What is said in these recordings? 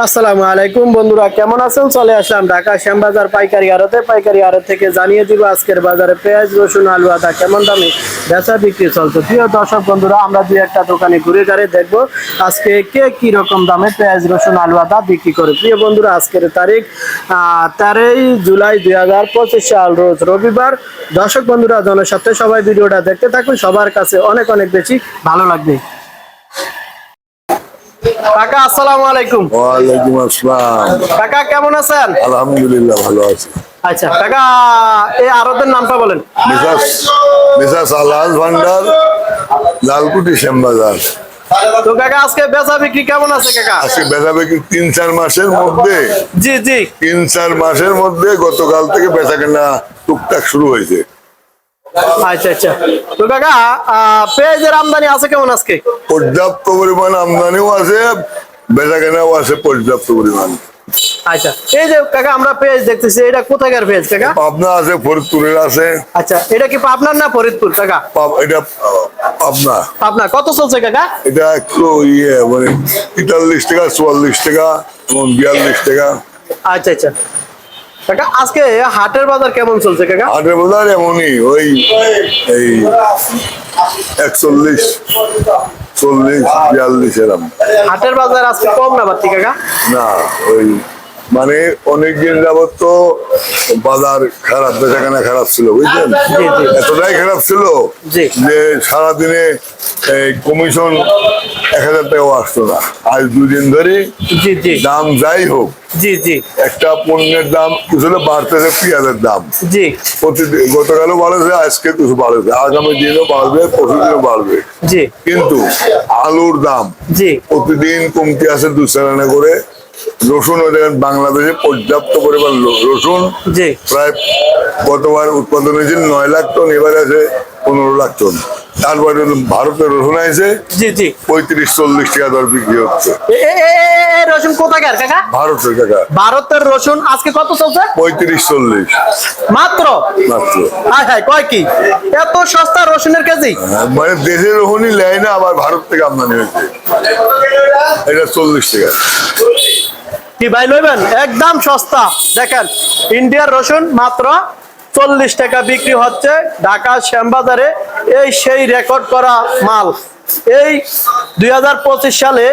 আসসালামু আলাইকুম বন্ধুরা, কেমন আছেন? চলে আসলাম ঢাকা শ্যামবাজার পাইকারি আড়তে। পাইকারি আড়ত থেকে জানিয়ে দিব আজকের বাজারে পেঁয়াজ, রসুন, আলু, আদা কেমন দামে বেচা বিক্রি চলছে। প্রিয় দর্শক বন্ধুরা, আমরা দুই একটা দোকানে ঘুরে ঘুরে দেখব আজকে কে কি রকম দামে পেঁয়াজ, রসুন, আলু, আদা বিক্রি করে। প্রিয় বন্ধুরা, আজকের তারিখ তেরোই জুলাই দুই হাজার পঁচিশ সাল, রোজ রবিবার। দর্শক বন্ধুরা, জনস্বার্থে সবাই ভিডিওটা দেখতে থাকুন। সবার কাছে অনেক অনেক বেশি ভালো লাগবে। কাকা আসসালামু আলাইকুম। ওয়ালাইকুম আসসালাম। কাকা কেমন আছেন? আলহামদুলিল্লাহ ভালো আছি। আচ্ছা কাকা এই আরতের নামটা বলেন। মিসাস মিসাস আলহাজ ভান্ডার লালকুটি শ্যামবাজার তো কাকা আজকে বেচা বিক্রি কেমন আছে কাকা? আজকে বেচা বিক্রি তিন চার মাসের মধ্যে জি জি। তিন চার মাসের মধ্যে গতকাল থেকে বেচা কেনা টুকটাক শুরু হয়েছে। আচ্ছা আচ্ছা। তো কাকা পেঁয়াজের আমদানি আছে কেমন আজকে? পর্যাপ্ত পরিমাণ আমদানিও আছে বেচা কেনাও আছে পর্যাপ্ত পরিমাণ। আচ্ছা। এই যে কাকা আমরা পেঁয়াজ দেখতেছি এটা কোথাকার পেঁয়াজ কাকা? পাবনা আছে ফরিদপুরের আছে। আচ্ছা এটা কি পাবনার না ফরিদপুর কাকা? এটা পাবনা। পাবনা। কত চলছে কাকা? এটা ইয়ে মানে তেতাল্লিশ টাকা চুয়াল্লিশ টাকা এবং বিয়াল্লিশ টাকা। আচ্ছা আচ্ছা। কাকা আজকে হাটের বাজার কেমন চলছে কাকা? হাটের বাজার এমনই ওই এই একচল্লিশ চল্লিশ বিয়াল্লিশ এরম। হাটের বাজার আজকে কম না বাড়তি কাকা? না ওই মানে অনেক দিন যাবত তো বাজার খারাপ বেচাকেনা খারাপ ছিল বুঝলেন। এতটাই খারাপ ছিল যে সারাদিনে এই কমিশন এক হাজার টাকাও আসতো না। আজ দুদিন ধরে জি জি। দাম যাই হোক জি জি। একটা পণ্যের দাম কিছুটা বাড়তেছে পেঁয়াজের দাম। জি। গতকালও বাড়েছে আজকে কিছু বাড়বে আগামী দিনও বাড়বে পরশুদিনও বাড়বে। জি। কিন্তু আলুর দাম জি। প্রতিদিন কমতে আছে দু করে রসুন বাংলাদেশে পর্যাপ্ত পরিমাণ রসুন। প্রায় গতবার উৎপাদন হয়েছে নয় লাখ টন এবার আছে পনেরো লাখ টন। তারপরে ভারতের রসুন আছে জি জি। পঁয়ত্রিশ চল্লিশ টাকা দর বিক্রি হচ্ছে। রসুন কোথাকার কাকা? ভারতের টাকা ভারতের রসুন আজকে কত চলছে? পঁয়ত্রিশ চল্লিশ। মাত্র? মাত্র। কয় কি? এত সস্তা রসুনের কেজি? মানে দেশের রসুনই নেয় না আবার ভারত থেকে আমদানি হয়েছে। এটা চল্লিশ টাকা। কি ভাই লইবেন? একদম সস্তা। দেখেন ইন্ডিয়ার রসুন মাত্র চল্লিশ টাকা বিক্রি হচ্ছে ঢাকা শ্যামবাজারে। এই সেই রেকর্ড করা মাল। এই দুই হাজার পঁচিশ সালে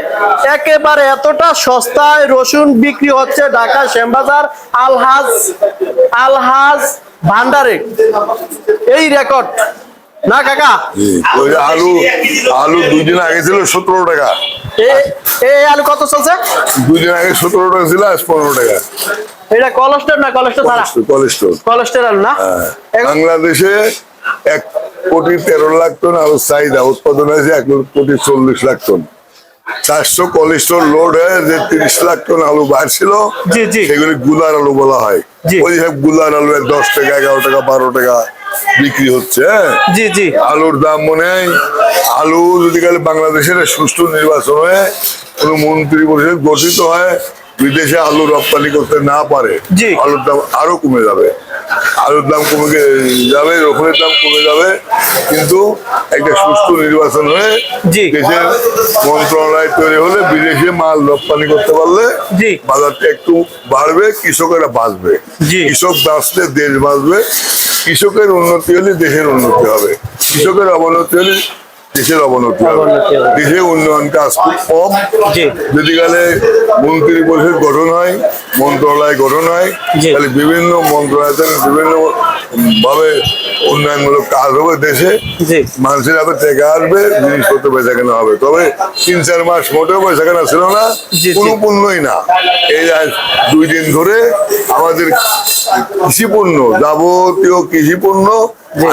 একেবারে এতটা সস্তায় রসুন বিক্রি হচ্ছে ঢাকা শ্যামবাজার আলহাজ আলহাজ ভান্ডারে। এই রেকর্ড না কাকা। ওই আলু আলু দুই দিন আগে ছিল সতেরো টাকা। এই আলু কত চলছে? দুই দিন আগে সতেরো টাকা ছিল আজ পনেরো টাকা। এটা কলেস্ট্রল না কলেস্ট্রল ছাড়া? কোলেস্ট্রল কলেস্ট্রল আলু না? বাংলাদেশে এক কোটি তেরো লাখ টন আলু চাহিদা উৎপাদন হয়েছে এক কোটি চল্লিশ লাখ টন। চারশো কোলেস্ট্রল লোড হয়ে যে তিরিশ লাখ টন আলু বাড়ছিল জি, জি। সেগুলি গুলার আলু বলা হয়। ওই সবগুলার আলু দশ টাকা এগারো টাকা বারো টাকা বিক্রি হচ্ছে হ্যাঁ? জি জি। আলুর দাম মনে হয় আলু যদি গেলে বাংলাদেশের সুষ্ঠু নির্বাচন হয়ে কোনো মন্ত্রী পরিষদ গঠিত হয় বিদেশে আলু রপ্তানি করতে না পারে। আলুর দাম আরও কমে যাবে আলুর দাম কমে যাবে রসুনের দাম কমে যাবে কিন্তু একটা সুষ্ঠু নির্বাচন হয়ে। দেশের মন্ত্রণালয় তৈরি হলে বিদেশে মাল রপ্তানি করতে পারলে জি। বাজারটা একটু বাড়বে কৃষকেরা বাঁচবে জি। কৃষক বাঁচলে দেশ বাঁচবে কৃষকের উন্নতি হলে দেশের উন্নতি হবে কৃষকের অবনতি হলে দেশের অবনতি হবে দেশে উন্নয়ন কাজ খুব কম। যদি গেলে মন্ত্রী পরিষদ গঠন হয় মন্ত্রণালয় গঠন হয়। তাহলে বিভিন্ন মন্ত্রণালয় বিভিন্ন ভাবে উন্নয়নমূলক কাজ হবে দেশে। মানুষের হাতে টাকা আসবে জিনিসপত্র বেচা কেনা হবে তবে তিন চার মাস মোটেও বেচা কেনা ছিল না। কোনো পণ্যই না এই দুই দিন ধরে আমাদের কৃষি পণ্য যাবতীয় কৃষি পণ্য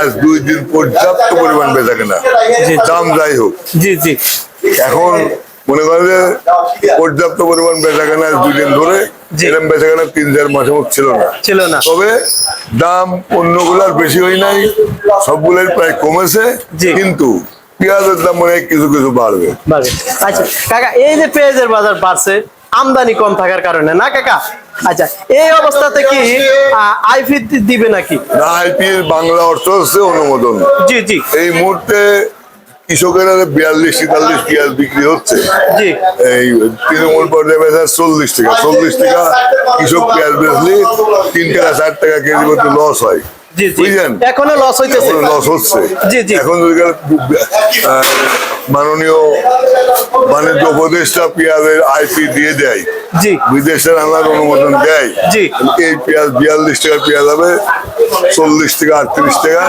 আজ দুই দিন পর্যাপ্ত পরিমাণ বেচা কেনা। দাম যাই হোক। জি জি। এখন মনে করেন যে পর্যাপ্ত পরিমাণ বেচা কেনা দুই দিন ধরে বেচা কেনা তিন চার মাসের মধ্যে ছিল না। ছিল না। তবে দাম অন্যগুলার বেশি হয় নাই সবগুলোর প্রায় কমেছে। কিন্তু পেঁয়াজের দাম মনে কিছু কিছু বাড়বে। আচ্ছা কাকা এই যে পেঁয়াজের বাজার বাড়ছে আমদানি কম থাকার কারণে না কাকা? আচ্ছা এই অবস্থাতে কি আইফি দিবে নাকি? না আইপিএল বাংলা অর্থ হচ্ছে অনুমোদন। জি জি। এই মুহূর্তে কৃষকের বিয়াল্লিশ তেতাল্লিশ পেঁয়াজ বিক্রি হচ্ছে জি। এই তৃণমূল পর্যায়ে বেচা চল্লিশ টাকা। চল্লিশ টাকা কৃষক পেঁয়াজ বেচলে তিন টাকা চার টাকা কেজি মতো লস হয়। বুঝলেন? এখনও লস হইতেছে। লস হচ্ছে। জি, জি। এখন মাননীয় বাণিজ্য উপদেষ্টা পেঁয়াজের আইপি দিয়ে দেয়। জি। বিদেশের আনার অনুমোদন দেয়। জি। এই পেঁয়াজ বিয়াল্লিশ টাকা পেঁয়াজ হবে চল্লিশ টাকা আটত্রিশ টাকা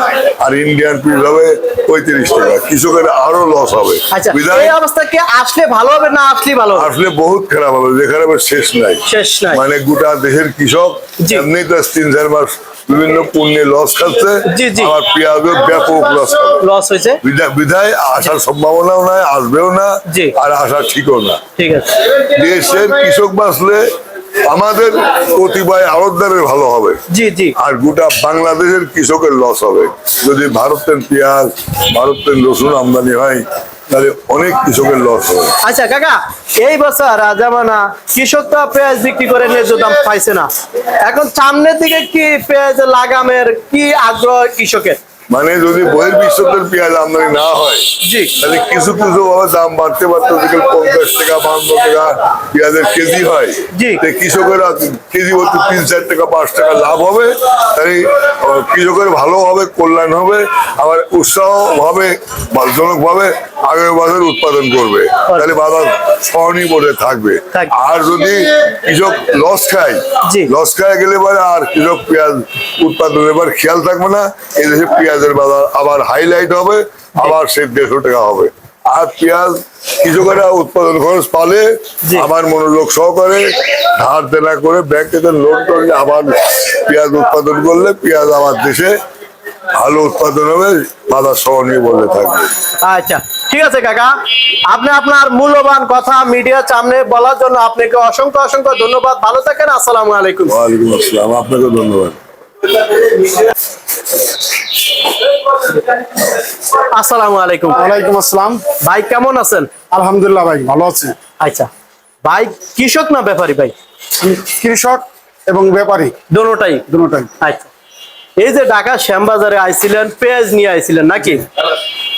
আর ইন্ডিয়ান পিস হবে পঁয়ত্রিশ টাকা। কৃষকের আরও লস হবে। আচ্ছা এই অবস্থা কি আসলে ভালো হবে না আসলে ভালো আসলে বহুত খারাপ হবে যেখানে শেষ নাই। শেষ নাই। মানে গোটা দেশের কৃষক এমনি তো তিন চার মাস বিভিন্ন পণ্যে লস খাচ্ছে। আমার পেঁয়াজও ব্যাপক লস লস হয়েছে। বিধায় আসার সম্ভাবনাও নাই আসবেও না আর আসা ঠিকও না। ঠিক আছে। দেশের কৃষক বাঁচলে আমাদের কতিপয় আড়তদারের ভালো হবে। জি জি। আর গোটা বাংলাদেশের কৃষকের লস হবে। যদি ভারতের পেঁয়াজ ভারতের রসুন আমদানি হয় তাহলে অনেক কৃষকের লস হবে। আচ্ছা কাকা এই বছর পেঁয়াজ বিক্রি করে ন্যায্য দাম পাইছে না। এখন সামনের দিকে কি পেঁয়াজ লাগামের কি আগ্রহ কৃষকের? মানে যদি বহির বিশ্বের পেঁয়াজ আমদানি না হয় জি। তাহলে কিছু কিছু দাম বাড়তে বাড়তে পঞ্চাশ টাকা বান্ন টাকা পেঁয়াজের কেজি হয় কৃষকেরা কেজি বলতে তিন চার টাকা পাঁচ টাকা লাভ হবে। তাই কৃষকের ভালো হবে কল্যাণ হবে। আবার উৎসাহ হবে ভাবে আগের বছর উৎপাদন করবে। তাহলে বাজার স্বনির্ভরে থাকবে। থাকবে। আর যদি কৃষক লস খায় লস খায় গেলে পরে আর কৃষক পেঁয়াজ উৎপাদনের এবার খেয়াল থাকবে না। এই দেশে পেঁয়াজের বাজার আবার হাইলাইট হবে আবার সে দেড়শো টাকা হবে। আর পেঁয়াজ কৃষকেরা উৎপাদন খরচ পালে জি। আবার মনোযোগ সহকারে ধার দেনা করে ব্যাংক থেকে লোন করে আবার পেঁয়াজ উৎপাদন করলে পেঁয়াজ আমার দেশে ভালো উৎপাদন হবে বাজার সহনীয় বলে থাকবে। আচ্ছা। ঠিক আছে কাকা। আপনি আপনার মূল্যবান কথা মিডিয়ার সামনে বলার জন্য আপনাকে অসংখ্য অসংখ্য ধন্যবাদ। ভালো থাকেন আসসালামু আলাইকুম। ওয়ালাইকুম আসসালাম আপনাকে ধন্যবাদ। আসসালামু আলাইকুম। ওয়ালাইকুম আসসালাম। ভাই কেমন আছেন? আলহামদুলিল্লাহ ভাই ভালো আছি। আচ্ছা। ভাই কৃষক না ব্যাপারী ভাই? কৃষক এবং ব্যাপারী। আচ্ছা। এই যে ঢাকা শ্যামবাজারে আইছিলেন পেঁয়াজ নিয়ে আইছিলেন নাকি?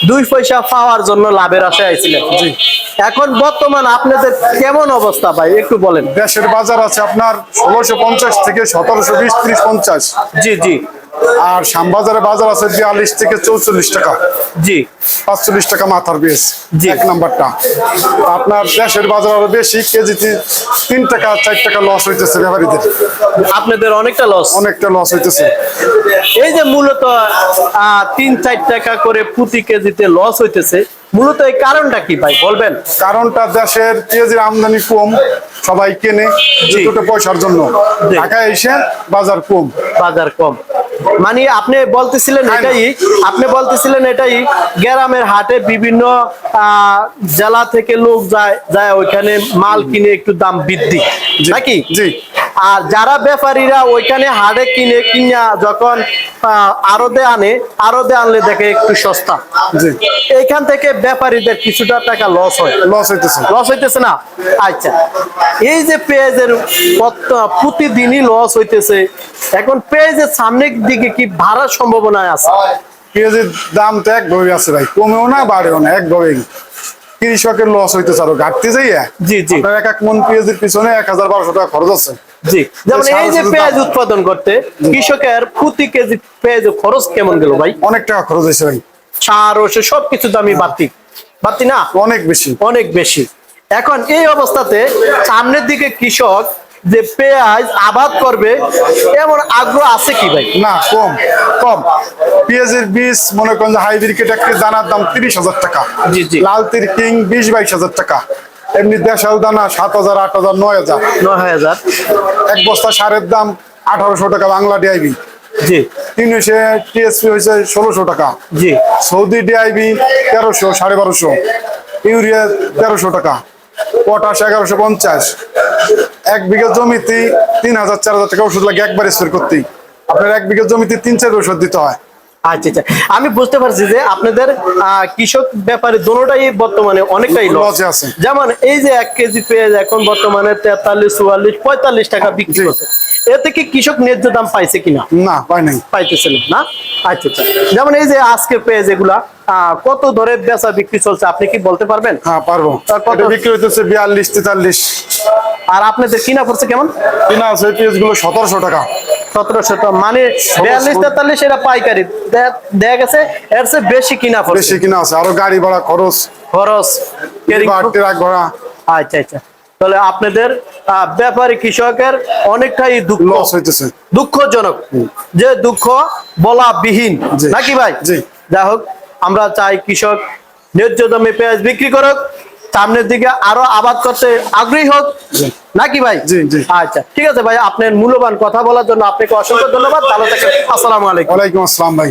দুই পয়সা পাওয়ার জন্য লাভের আশায় আইছিলেন। জি। এখন বর্তমান আপনাদের কেমন অবস্থা ভাই? একটু বলেন। দেশের বাজার আছে আপনার ষোলোশো পঞ্চাশ থেকে সতেরোশো বিশ ত্রিশ পঞ্চাশ। জি জি। আর শ্যামবাজারে বাজার আছে বিয়াল্লিশ থেকে চৌচল্লিশ টাকা। জি। পাঁচচল্লিশ টাকা মাথার বেশ জি। এক নাম্বারটা। আপনার দেশের বাজার আরও বেশি কেজিতে তিন টাকা চার টাকা লস হইতেছে ব্যাপারীদের আপনাদের অনেকটা লস অনেকটা লস হইতেছে। এই যে মূলত তিন চার টাকা করে প্রতি কেজিতে লস হইতেছে মূলত এই কারণটা কি ভাই বলবেন? কারণটা দেশের পেঁয়াজের আমদানি কম সবাই কেনে। দুটো পয়সার জন্য। ঢাকা ঢাকায় এসে বাজার কম। বাজার কম। মানে আপনি বলতেছিলেন এটাই আপনি বলতেছিলেন এটাই গ্রামের হাটে বিভিন্ন আহ, জেলা থেকে লোক যায় যায় ওইখানে মাল কিনে একটু দাম বৃদ্ধি। নাকি? জি। আর যারা ব্যাপারীরা ওইখানে হাটে কিনে কিনা যখন আড়তে আনে আড়তে আনলে দেখে একটু সস্তা। জি। এইখান থেকে ব্যাপারীদের কিছুটা টাকা লস হয়। লস হইতেছে। লস হইতেছে না? আচ্ছা। এই যে পেঁয়াজের প্রতিদিনই লস হইতেছে। এখন পেঁয়াজের সামনের দিকে কি ভাড়ার সম্ভাবনা আছে? পেঁয়াজের দাম তো একভাবে আছে ভাই। কমেও না বাড়েও না একভাবেই। কৃষকের লস হইতেছে আরও ঘাটতে যাইয়া জি, জি। এক এক মন পেঁয়াজের পিছনে এক হাজার বারোশো টাকা খরচ আছে। জি। যেমন এই যে পেঁয়াজ উৎপাদন করতে কৃষকের প্রতি কেজি পেঁয়াজ খরচ কেমন গেল ভাই? অনেক টাকা খরচ হয়েছে ভাই। সার ওষুধ সবকিছু দামি বাড়তি। বাড়তি না? অনেক বেশি। অনেক বেশি। এখন এই অবস্থাতে সামনের দিকে কৃষক যে পেঁয়াজ আবাদ করবে এমন আগ্রহ আছে কি ভাই? না কম কম। পেঁয়াজের বীজ মনে করেন হাইব্রিড একটা দানার দাম তিরিশ হাজার টাকা। জি, জি। লাল তির কিং বিশ বাইশ হাজার টাকা। এমনি দেশাল দানা সাত হাজার আট হাজার নয় হাজার। নয় হাজার। এক বস্তা সারের দাম আঠারোশো টাকা বাংলা ডিআইবি জি। তিন হয়েছে টিএসপি হয়েছে ষোলোশো টাকা। জি। সৌদি ডিআইবি তেরোশো সাড়ে বারোশো। ইউরিয়া তেরোশো টাকা। পটাশ এগারোশো পঞ্চাশ। এক বিঘা জমিতে তিন হাজার চার হাজার টাকা ওষুধ লাগে একবার স্প্রে করতেই। আপনার এক বিঘা জমিতে তিন চার ওষুধ দিতে হয়। আচ্ছা আচ্ছা। আমি বুঝতে পারছি যে আপনাদের আহ, কৃষক ব্যাপারে দোনোটাই বর্তমানে অনেকটাই লস আছে। যেমন এই যে এক কেজি পেঁয়াজ এখন বর্তমানে তেতাল্লিশ চুয়াল্লিশ পঁয়তাল্লিশ টাকা বিক্রি হচ্ছে এতে কি কৃষক ন্যায্য দাম পাইছে কিনা? না পাই নাই। পাইতেছিল না আচ্ছা আচ্ছা। যেমন এই যে আজকে পেঁয়াজ এগুলা কত ধরে বেচা বিক্রি চলছে? আপনি কি বলতে পারবেন? হ্যাঁ পারব। কত? বিক্রি হইতেছে বিয়াল্লিশ তেতাল্লিশ। আর আপনাদের কিনা পড়ছে কেমন? কিনা আছে পেঁয়াজগুলো সতেরোশো টাকা। সতেরোশো মানে বিয়াল্লিশ তেতাল্লিশ এটা পাইকারি। দেখা গেছে এর চেয়ে বেশি কিনা পড়ছে। বেশি কিনা আছে। আরও গাড়ি ভাড়া খরচ। খরচ। carrying বা খুব- ট্রাক ভাড়া। আচ্ছা আচ্ছা। তাহলে আপনাদের আহ, ব্যাপারী কৃষকের অনেকটাই দুঃখ। হইতেছে। দুঃখজনক। যে দুঃখ বলা বিহীন নাকি ভাই। যাই হোক। আমরা চাই কৃষক ন্যায্য দামে পেঁয়াজ বিক্রি করুক সামনের দিকে আরও আবাদ করতে আগ্রহী হোক। নাকি ভাই? জি, জি। আচ্ছা ঠিক আছে ভাই আপনার মূল্যবান কথা বলার জন্য আপনাকে অসংখ্য ধন্যবাদ। ভালো থাকেন। আসসালামু আলাইকুম। ওয়ালাইকুম আসসালাম ভাই।